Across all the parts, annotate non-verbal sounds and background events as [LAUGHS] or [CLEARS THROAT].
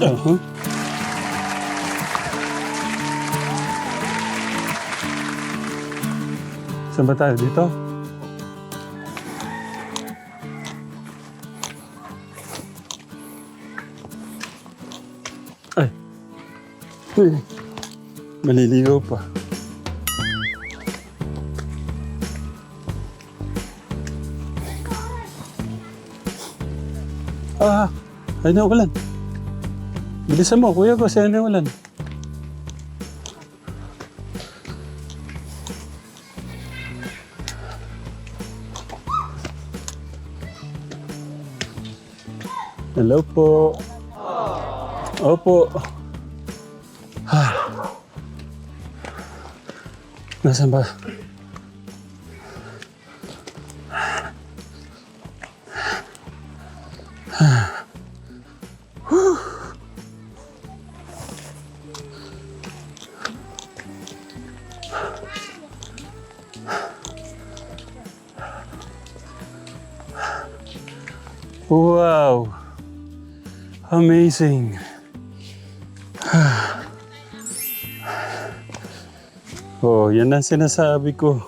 Uh-huh. Saan ba tayo? Dito? Ay. Uy. Maliligaw pa. Ah, ay na ulan. Bilisan mo, kuya sa'yo na ulan. Hello po. Opo. Ah. Nasaan ba? Amazing! [SIGHS] Oh, yan ang sinasabi ko. [SIGHS]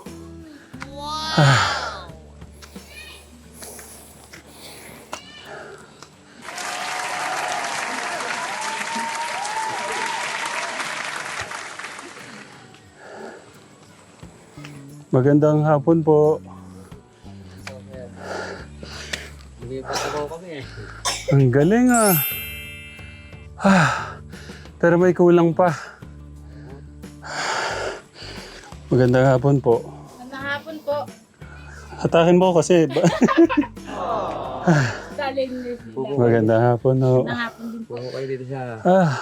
Magandang hapon po. Ang galing ah. [SIGHS] Ah, pero may kulang pa. Magandang hapon po. Magandang hapon po. Hatakin mo kasi. [LAUGHS] niyo sila. Magandang hapon. No. Magandang hapon din po. Kayo dito sa... Ah,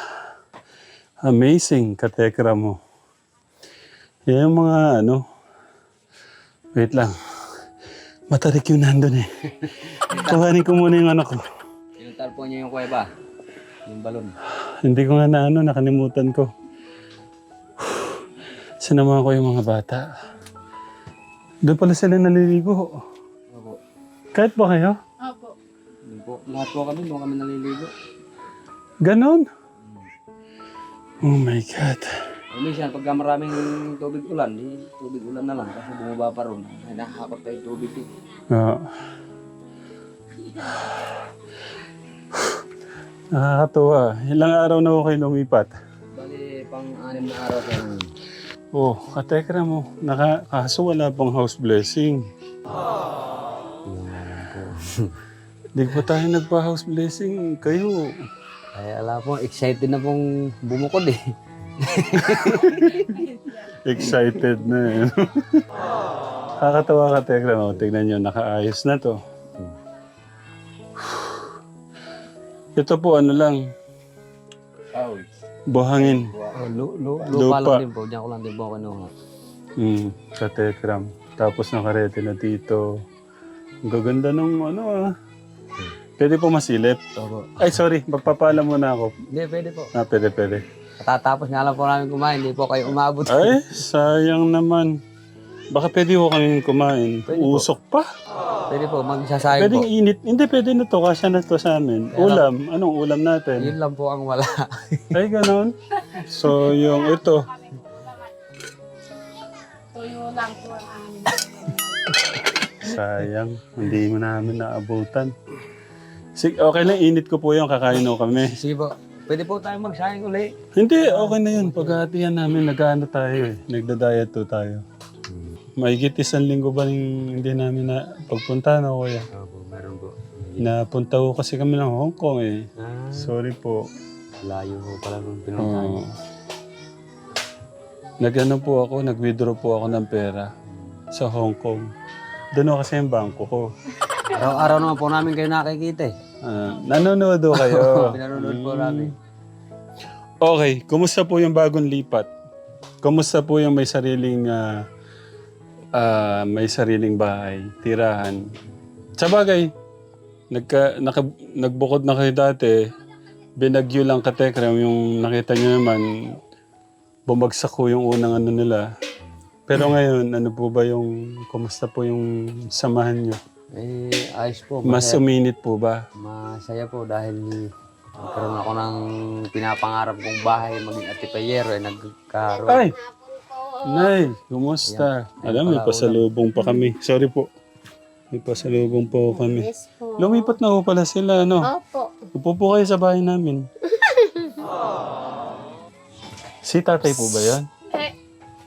amazing katekra mo. Yan yung mga ano. Wait lang. Matarik yung nandun eh. [LAUGHS] Kuhanin ko muna yung anak ko. Pinuntal po niyo yung kuweba. Yung balon. Hindi ko nga na ano, nakalimutan ko. Sinamahan ko yung mga bata. Doon pala sila naliligo. Opo. Kahit ba kayo? Opo. Doon po. Lahat po kami, doon kami naliligo. Ganon? Oh my God. O minsan, pagka maraming tubig ulan, di tubig ulan na lang kasi bumaba pa ron. Ay, nakakakot tayo tubig eh. Oo. Nakakatuwa. Ilang araw na ako kayo lumipat. Bali, pang anim na araw amin. Oh, katekra mo. Naka, kaso wala pang house blessing. [LAUGHS] Hindi pa tayo nagpa-house blessing. Kayo. Ay, ala po, excited na pong bumukod eh. [LAUGHS] Excited na eh. [LAUGHS] Kakatawa ka, Tekla. mo. Tignan nyo, nakaayos na to. Ito po, ano lang, Oh. buhangin. Oh, lu- lu- Lupa. lupa lang din po. Diyan ko lang din po kinuha. Hmm, katekram. Tapos nakarete na dito. Ang gaganda nung ano ah. Pwede po masilip. Opo. Ay, sorry. Magpapaalam muna ako. Hindi, pwede po. Ah, pwede, pwede. Katatapos nga lang po namin kumain, hindi po kayo umabot. Ay, sayang naman. Baka pwede ko kami kumain. Pwede po. Usok pa. Pwede po, magsasayang Pwedeng po. init. Hindi, pwede na to. Kasya na to sa amin. Ulam. Anong ulam natin? Yun lang po ang wala. [LAUGHS] Ay, ganon. So, yung ito. Tuyo lang po ang amin. Sayang. Hindi mo namin naabutan. Sige, okay lang. Init ko po yung kakain ko kami. Sige po. Pwede po tayo magsayang uli. Hindi, okay na yun. Paghatihan namin, nag-ano tayo eh. Nagda-diet to tayo. Mahigit isang linggo ba rin hindi namin na pagpunta na kuya? Opo, meron po. Napunta ko kasi kami ng Hong Kong eh. Ah, Sorry po. layo po pala nung pinuntahan. Oo. Nag-ano po ako, nag-withdraw po ako ng pera sa Hong Kong. Doon ako kasi yung bangko ko. [LAUGHS] Araw-araw naman po namin kayo nakikita eh. Ah, nanonood ho kayo. [LAUGHS] Pinanonood po namin. Okay, kumusta po yung bagong lipat? Kumusta po yung may sariling ah, ah, may sariling bahay, tirahan? Sa bagay, nagka, naka, nagbukod na kayo dati, binagyo lang katekram, yung nakita nyo naman, bumagsak ko yung unang ano nila. Pero [CLEARS THROAT] ngayon, ano po ba yung, kumusta po yung samahan nyo? Eh, ayos po. Mas Masaya, uminit po ba? masaya po dahil Nagkaroon ako ng pinapangarap kong bahay maging atipayero eh nagkaroon. Ay! Nay, kumusta? Alam, may pasalubong pa kami. Sorry po. May pasalubong po kami. Yes po. Lumipat na po pala sila, ano? Opo. Upo po kayo sa bahay namin. [LAUGHS] si tatay po ba yan? Eh,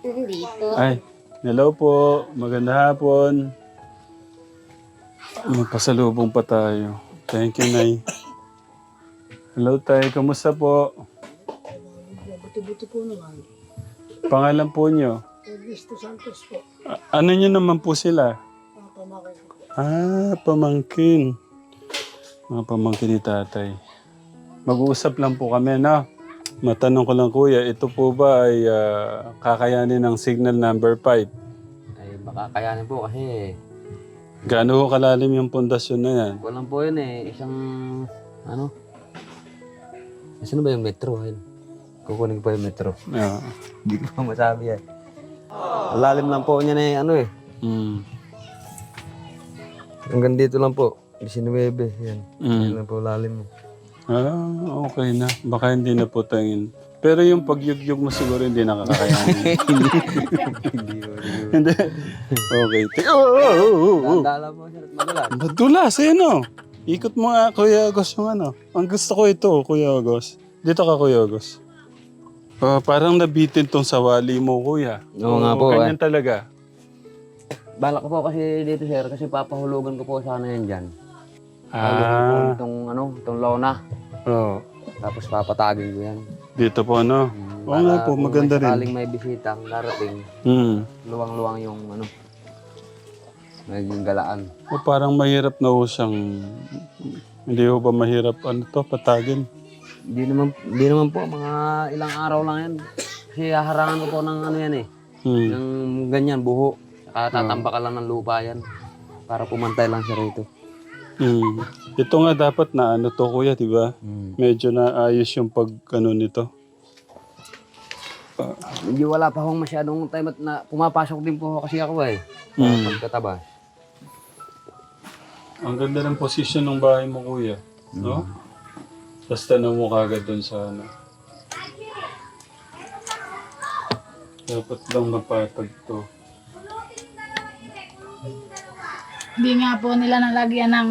hindi po. Ay, hello po. Maganda hapon. May pasalubong pa tayo. Thank you, Nay. [LAUGHS] Hello, Tay. Kamusta po? Buti-buti po naman. Pangalan po nyo? Ernesto Santos po. A- ano nyo naman po sila? Mga po. Ah, pamangkin. Mga pamangkin ni tatay. Mag-uusap lang po kami, no? Matanong ko lang, kuya, ito po ba ay ah, kakayanin ng signal number 5? Ay baka kayanin po kasi Gaano ho kalalim yung pundasyon na yan? walang po yun eh. Isang ano? Saan ba yung metro? Ayun. Kukunin ko pa yung metro. Yeah. Hindi ko pa masabi yan. Lalim lang po niya na eh, ano eh. Mm. Hanggang dito lang po. 19. Yan. Mm. Yan lang po lalim. Ah, okay na. Baka hindi na po tangin. Pero yung pagyugyug mo siguro hindi nakakakayanin. [LAUGHS] [LAUGHS] hindi. Okay. Ti- Oh, oh, oh, oh, oh. Dala mo siya at madulas. Madulas, eh, no? Ikot mo nga, Kuya Agos, yung ano. Ang gusto ko ito, Kuya Agos. Dito ka, Kuya Agos. Ah, parang nabitin tong sawali mo, Kuya. Oo nga po, Ganyan talaga. Balak ko po kasi dito sir, kasi papahulugan ko po sana yan dyan. Ah, Itong ano, itong lona. oh. Tapos papatagin ko yan. Dito po, no? Mm, Oo nga para po, kung maganda may rin. sakaling may bisita ang darating, Hmm. luwang-luwang yung ano, naging galaan. O parang mahirap na ho siyang... Hindi ho ba mahirap ano to, patagin? Hindi naman, hindi naman po, mga ilang araw lang yan. Kasi haharangan ko po ng ano yan eh, Hmm. ng ganyan, buho. Saka tatambak ka lang ng lupa yan. Para pumantay lang siya rito. Hmm. Ito nga dapat na ano to, Kuya, di ba? Mm. Medyo naayos yung pag ano nito. Medyo wala pa akong masyadong time at na pumapasok din po kasi ako eh. Mm. Pagkataba. Ang ganda ng posisyon ng bahay mo, Kuya. No? Basta na mo kagad dun sa ano. Dapat lang mapatag to. Hindi nga po nila nalagyan ng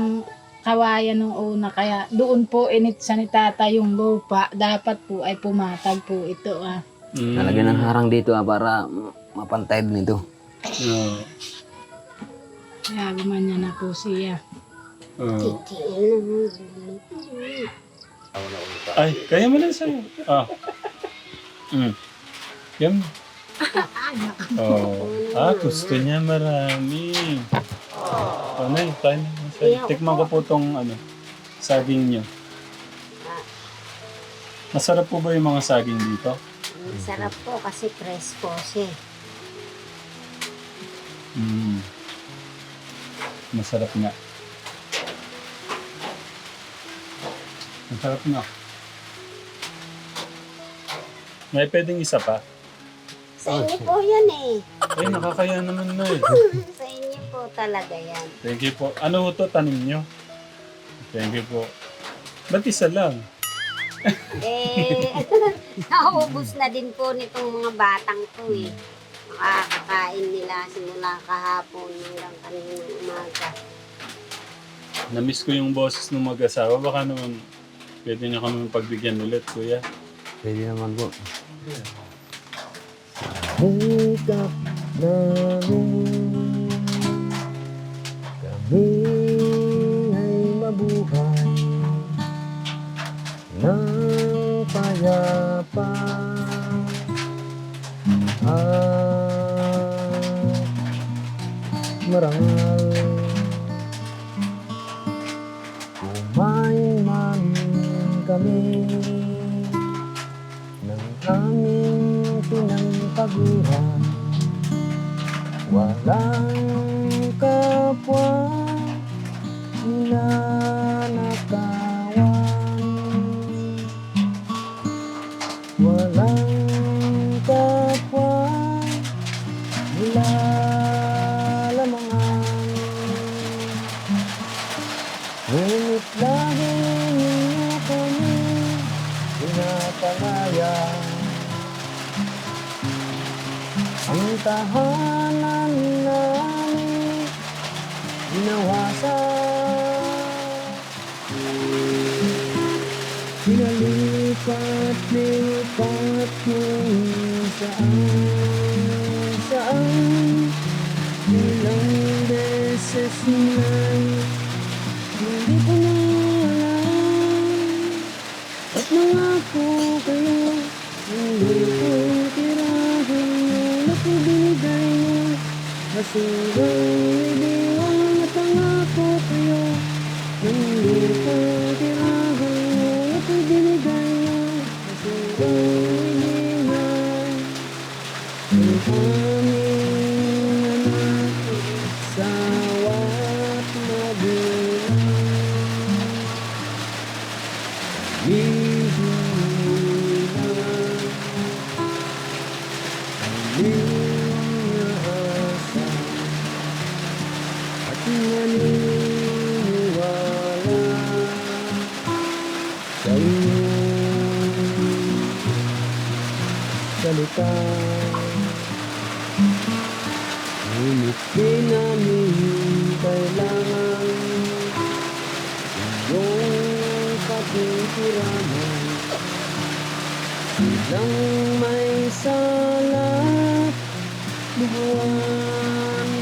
kawayan nung una. Kaya doon po init sa ni tata yung lupa. Dapat po ay pumatag po ito ah. Mm. Nalagyan ng harang dito ah, para mapantay din ito. Yeah. Kaya gumanya na po siya. Oo. Ay, kaya mo lang sa'yo. Ah. Mm. Yan. Oh. Ah, gusto niya marami. Oh, nay, tayo na. Sa'yo. Tikman ko po tong ano, saging niyo. Masarap po ba yung mga saging dito? Sarap po kasi fresh po siya. Mm. Masarap nga. Masarap nga. May pwedeng isa pa. Sa inyo po yan eh. Ay, nakakaya naman na eh. [LAUGHS] Sa inyo po talaga yan. Thank you po. Ano ho to tanim nyo? Thank you po. Ba't isa lang? Eh, [LAUGHS] naubos na din po nitong mga batang to eh. Makakakain nila simula kahapon hanggang kaninang umaga. Namiss ko yung boses ng mag-asawa. Baka naman pwede nyo kami pagbigyan ulit, kuya. Pwede naman po. Hikap namin Ngunit lagi niyo kami pinapangaya Ang tahanan namin ginawasan Pinalipat-lipat kung saan saan Ilang beses na Basurang ibiwang At nangako kayo Hindi ko tirahan Yung nakibinigay niyo Basurang ibiwang Ang aming Música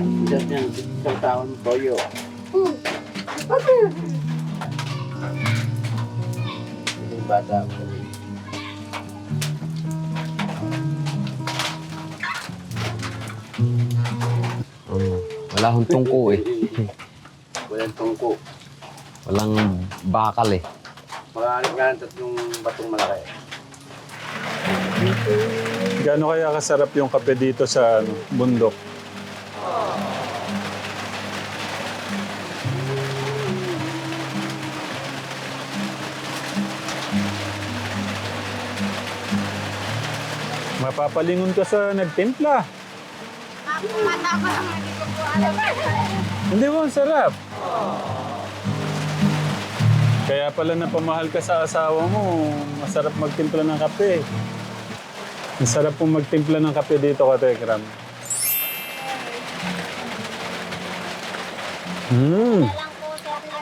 Isang yan, isang taon toyo. Hmm. Yung bata ko. Wala hong tungko eh. [LAUGHS] Walang tungko. Walang bakal eh. Mga nga tatlong batong malaki. Gaano kaya kasarap yung kape dito sa ano, bundok? Mapapalingon ka sa nagtimpla. Hindi mo, ang sarap. Kaya pala napamahal ka sa asawa mo, masarap magtimpla ng kape. Ang sarap pong magtimpla ng kape dito ka, Tekram. Hmm. Lang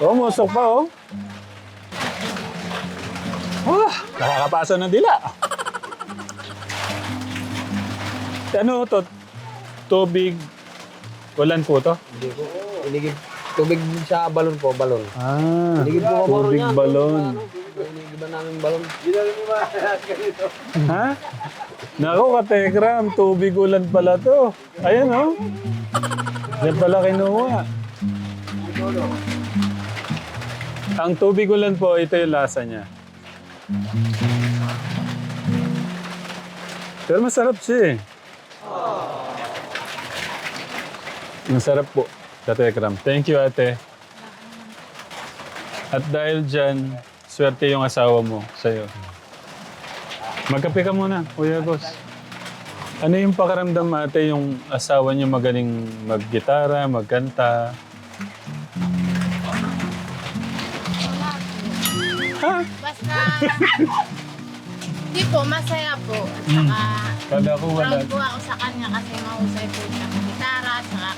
po Oh, musok pa, oh. Ah, nakakapasa ng dila. Ano to? Tubig. Ulan po to? Hindi ko. Iligid. Tubig sa balon po, balon. Ah, Iligid po ako tubig niya. balon. Inigiban namin balon. [LAUGHS] Ha? Naku, katekram, tubig ulan pala to. Ayan, oh. Yan pala kinuha. Ang tubig ulan po, ito yung lasa niya. Pero masarap siya eh. Masarap po. Katekram. Thank you, ate. At dahil dyan, swerte yung asawa mo sa'yo. Magkape ka muna, Kuya Gos. Ano yung pakaramdam ate yung asawa niyo magaling maggitara, magkanta? Ha? Basta, hindi po, masaya po. At saka, Kala ko wala. proud po ako sa kanya kasi mahusay po siya sa gitara saka.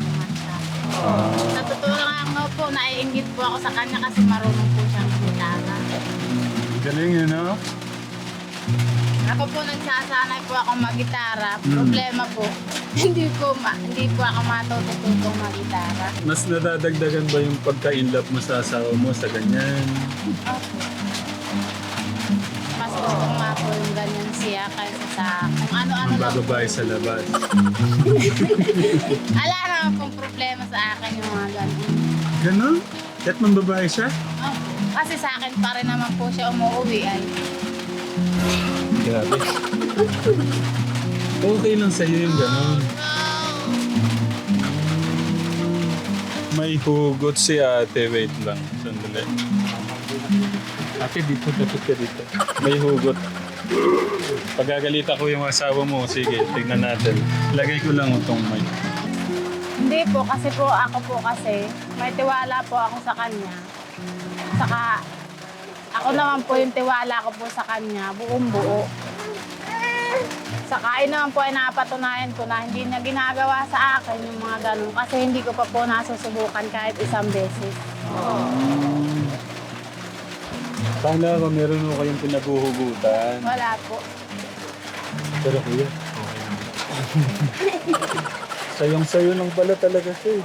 Ah, Sa totoo lang no po, naiingit po ako sa kanya kasi marunong po siyang gitara. galing yun, no? Ako po nagsasanay po ako magitara. Problema po, [LAUGHS] hindi po ma hindi po ako matutututong magitara. Mas nadadagdagan ba yung pagka-inlove mo sa asawa mo sa ganyan? Opo. Mas gusto ko nga po yung ganyan siya kaysa sa kung ano-ano lang. Bababae sa labas. [LAUGHS] Ala naman pong problema sa akin yung mga ganun. Ganon? Kahit man babae siya? Opo. Kasi sa akin pa rin naman po siya umuwi ay. Grabe. [LAUGHS] Okay lang sa'yo yung ganon. May hugot si ate. Wait lang. Sandali. Ate, dito. Dapat ka dito. May hugot. Pagagalita ko yung asawa mo. Sige, tignan natin. Lagay ko lang itong mic. Hindi po, kasi po ako po kasi, may tiwala po ako sa kanya. Saka, ako naman po yung tiwala ko po sa kanya, buong buo. Saka yun naman po ay napatunayan ko na hindi niya ginagawa sa akin yung mga ganun kasi hindi ko pa po nasusubukan kahit isang beses. Kala ko meron mo kayong pinaguhugutan. Wala po. Pero kuya, okay lang. [LAUGHS] Sayong-sayo lang pala talaga siya eh.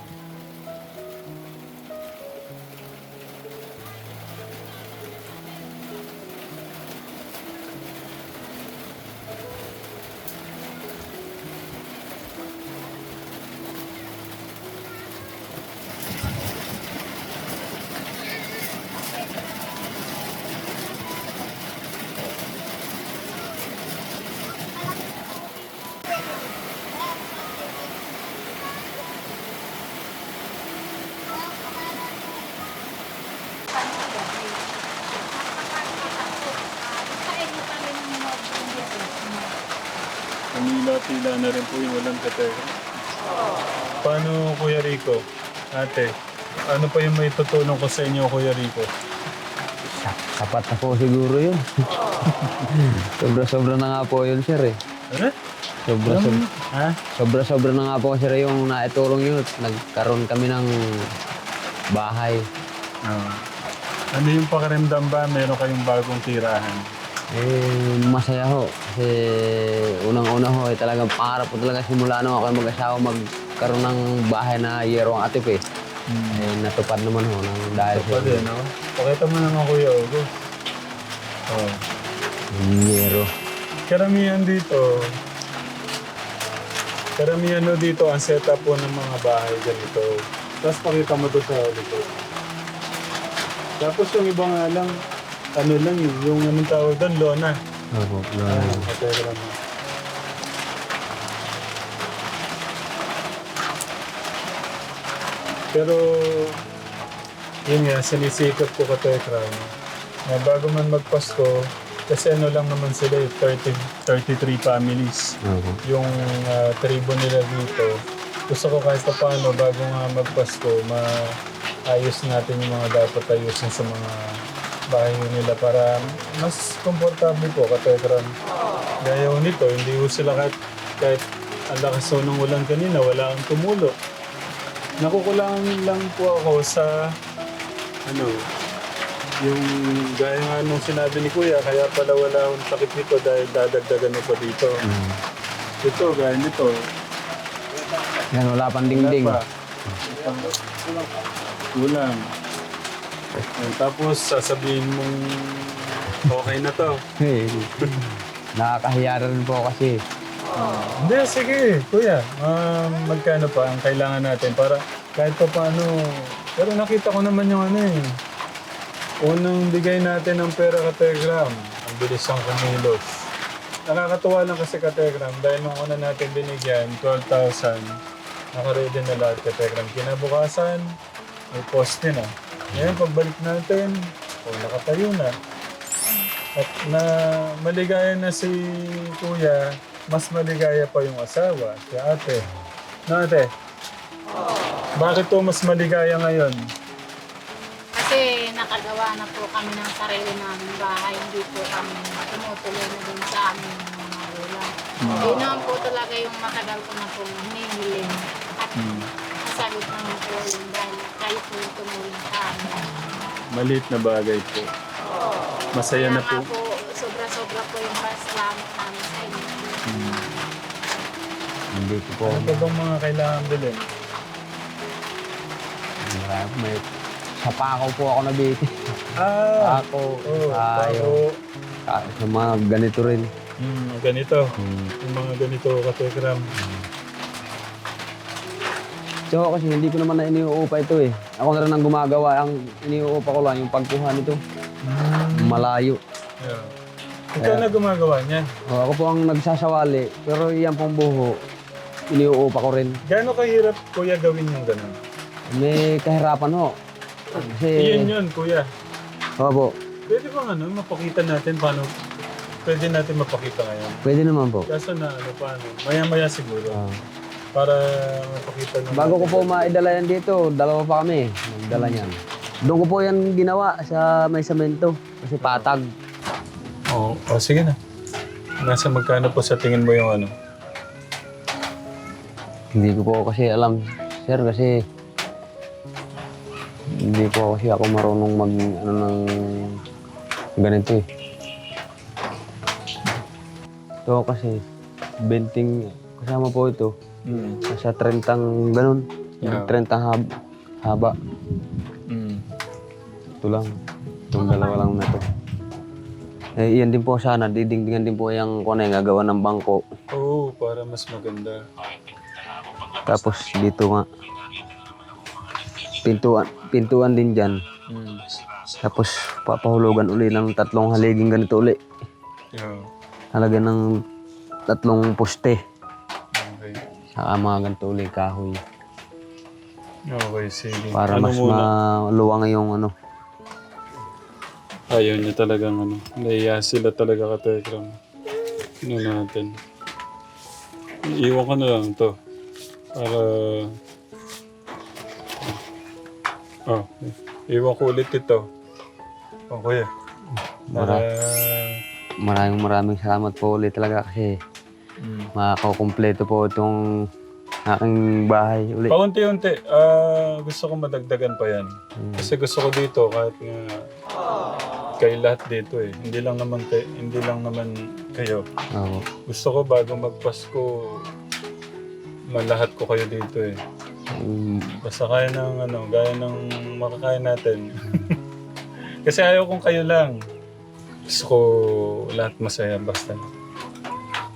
Pumila-pila na rin po yung walang katera. Paano, Kuya Rico? Ate, ano pa yung may tutulong ko sa inyo, Kuya Rico? Sapat na po siguro yun. [LAUGHS] Sobra-sobra na nga po yun, sir eh. Ano? Sobra-sobra. Ha? Sobra-sobra na nga po sir yung naitulong yun. Nagkaroon kami ng bahay. Ah. Ano yung pakaramdam ba? Meron kayong bagong tirahan. Eh, masaya ho. Kasi unang-una ho, eh, talagang pangarap ko talaga simula nung ako mag-asawa magkaroon ng bahay na yero ang atip eh. Eh, natupad naman ho nang dahil sa din, no? Pakita mo naman, Kuya August. Oh. yero. Karamihan dito, karamihan no dito, ang setup po ng mga bahay ganito. Tapos pakita mo doon sa likod. Tapos yung iba nga lang, ano lang eh, yung anong tawag doon, lona. Opo, Ah, patera lang. Pero, yun nga, sinisikap ko ka Tekram. Na bago man magpasko, kasi ano lang naman sila eh, 30, 33 families. Opo. Yung ah, tribo nila dito. Gusto ko kahit pa paano, bago nga magpasko, maayos natin yung mga dapat ayusin sa mga bahay nila para mas komportable po ka Tekram. Gaya ho nito, hindi ho sila kahit kahit ang lakas ho ng ulan kanina, wala kang tumulo. Nakukulangan lang po ako sa ano, yung gaya nga nung sinabi ni Kuya, kaya pala wala akong takip nito dahil dadagdagan ko dito. Ito, gaya nito. Yan, wala pang dingding. Wala pa. Kulang. Eh, tapos sasabihin mong okay na to. Hey, nakakahiya rin po kasi. Hindi, sige, kuya. Um, magkano pa ang kailangan natin para kahit pa paano. Pero nakita ko naman yung ano eh. Unang bigay natin ng pera ka Telegram. Ang bilis ang kumilos. Nakakatuwa lang kasi ka Telegram dahil nung una natin binigyan, 12,000. Nakaredy na lahat ka Telegram. Kinabukasan, may poste na. Ngayon, pagbalik natin, oh, nakatayo na. At na maligaya na si kuya, mas maligaya pa yung asawa, si ate. No, ate? Bakit to mas maligaya ngayon? Kasi nakagawa na po kami ng sarili naming bahay. Hindi po kami tumutuloy na din sa aming mga magulang. Yun naman po talaga yung matagal ko na pong hinihiling. At nasagot naman po yun dahil kayo po yung tumulong sa amin. Maliit na bagay po. Masaya Kaya na nga po. po, sobra-sobra po yung pasalamat namin sa inyo. Hindi ko po. Ano bang mga kailangan bilhin? Marami, may sa pako po ako nabiti. Ah! Ako, Oh, tayo. pako. Sa mga ganito rin. Hmm, ganito. Hmm. Yung mga ganito kategram. So kasi hindi ko naman na iniuupa ito eh. Ako na rin ang gumagawa. Ang iniuupa ko lang yung pagkuha nito. Malayo. Yeah. Ikaw na gumagawa niyan. O, ako po ang nagsasawali. Pero iyan pong buho, iniuupa ko rin. Gaano kahirap kuya gawin yung ganun? May kahirapan ho. Kasi, Iyon yun, kuya. Opo, Pwede bang ano, mapakita natin paano, pwede natin mapakita ngayon. pwede naman po. Kaso na ano paano, maya-maya siguro. Ah. Para mapakita naman. bago ko po maidala yan dito, dalawa pa kami. Magdala niyan. Doon ko po yan ginawa sa may semento. Kasi patag. Oo, oh, sige na. Nasa magkano po sa tingin mo yung ano? Hindi ko po kasi alam, sir, kasi hindi po kasi ako marunong mag, ano ng ganito eh. Ito kasi, benting, kasama po ito, Mm. nasa 30 ganun. Yeah. Yung 30 hab, haba. Mm. Ito lang. Itong dalawa lang na to. Eh, iyan din po sana, didingdingan din po yung kung ano yung gagawa ng bangko. Oo, para mas maganda. Tapos dito nga, pintuan, pintuan din dyan. Mm. Tapos papahulugan uli ng tatlong haliging ganito uli. Yeah. Halaga ng tatlong poste. Okay. Saka mga ganito uli kahoy. Okay, sige. Para ano mas muna? maluwang yung ano. Ayaw niya talagang ano. Naiya sila talaga ka Telegram. Ano natin. Iwan ko na lang to. Para... Oh, iwan ko ulit ito. Oh, kuya. Para... Maraming maraming salamat po ulit talaga kasi Mm. makakompleto po itong aking bahay uli. Paunti-unti, ah, gusto ko madagdagan pa yan. Mm. Kasi gusto ko dito kahit nga kay lahat dito eh. Hindi lang naman kay, hindi lang naman kayo. Oo. Gusto ko bago magpasko malahat ko kayo dito eh. Mm, Basta kaya ng ano, gaya ng makakaya natin. [LAUGHS] Kasi ayaw kong kayo lang. Gusto ko lahat masaya basta.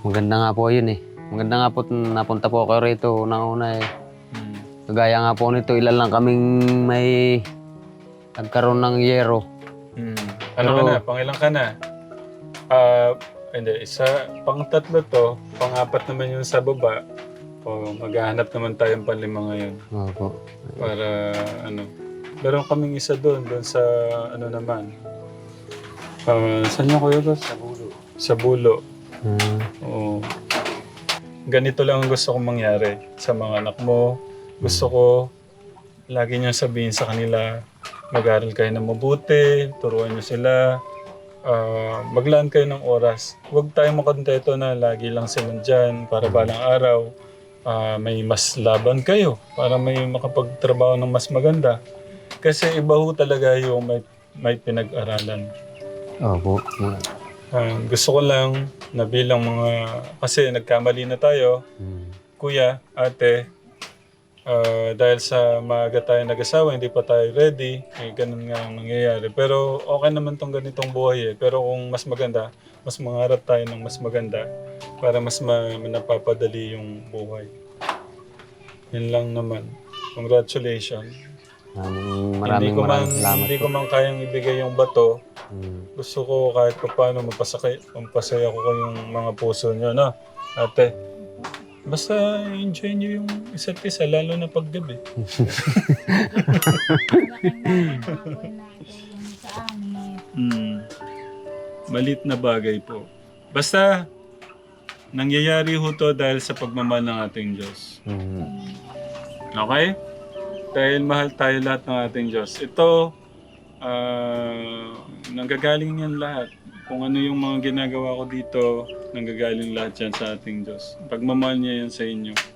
Maganda nga po yun eh. Maganda nga po napunta po ako rito una-una eh. Mm. Kagaya nga po nito, ilan lang kaming may nagkaroon ng yero. Ano ka Pero- na? Pangilang ka na? Ah, hindi. Isa, pang tatlo to. Pang-apat naman yung sa baba. O, maghahanap naman tayong panlima ngayon. Opo. Para ano. Meron kaming isa doon. Doon sa ano naman. Ah, saan yung kuya Gus? Sa bulo. Sa bulo. Ah, Oo. Ganito lang ang gusto kong mangyari sa mga anak mo. Gusto ko lagi niyo sabihin sa kanila, mag-aral kayo na mabuti, turuan niyo sila ah, maglaan kayo ng oras. Huwag tayong makontento na lagi lang silang dyan para balang araw ah, may mas laban kayo para may makapagtrabaho ng mas maganda. Kasi iba ho talaga yung may, may pinag-aralan. Opo. Ah, gusto ko lang na bilang mga... Kasi nagkamali na tayo, Hmm. kuya, ate, ah, dahil sa maaga tayo nag-asawa, hindi pa tayo ready, eh, ganun nga ang nangyayari. Pero okay naman tong ganitong buhay eh. Pero kung mas maganda, mas mangarap tayo ng mas maganda para mas ma- napapadali yung buhay. Yun lang naman. Congratulations. Maraming hindi ko man, maraming salamat hindi po. ko man kayang ibigay yung bato. Hmm. Gusto ko kahit pa paano mapasakay, mapasaya ko kayong mga puso nyo, no? Ate, basta enjoy nyo yung isa't isa, lalo na paggabi. [LAUGHS] Hmm. Malit na bagay po. Basta, nangyayari ho to dahil sa pagmamahal ng ating Diyos. Hmm. Okay? Dahil mahal tayo lahat ng ating Diyos. Ito, ah, nanggagaling yan lahat. Kung ano yung mga ginagawa ko dito, nanggagaling lahat yan sa ating Diyos. Pagmamahal niya yan sa inyo.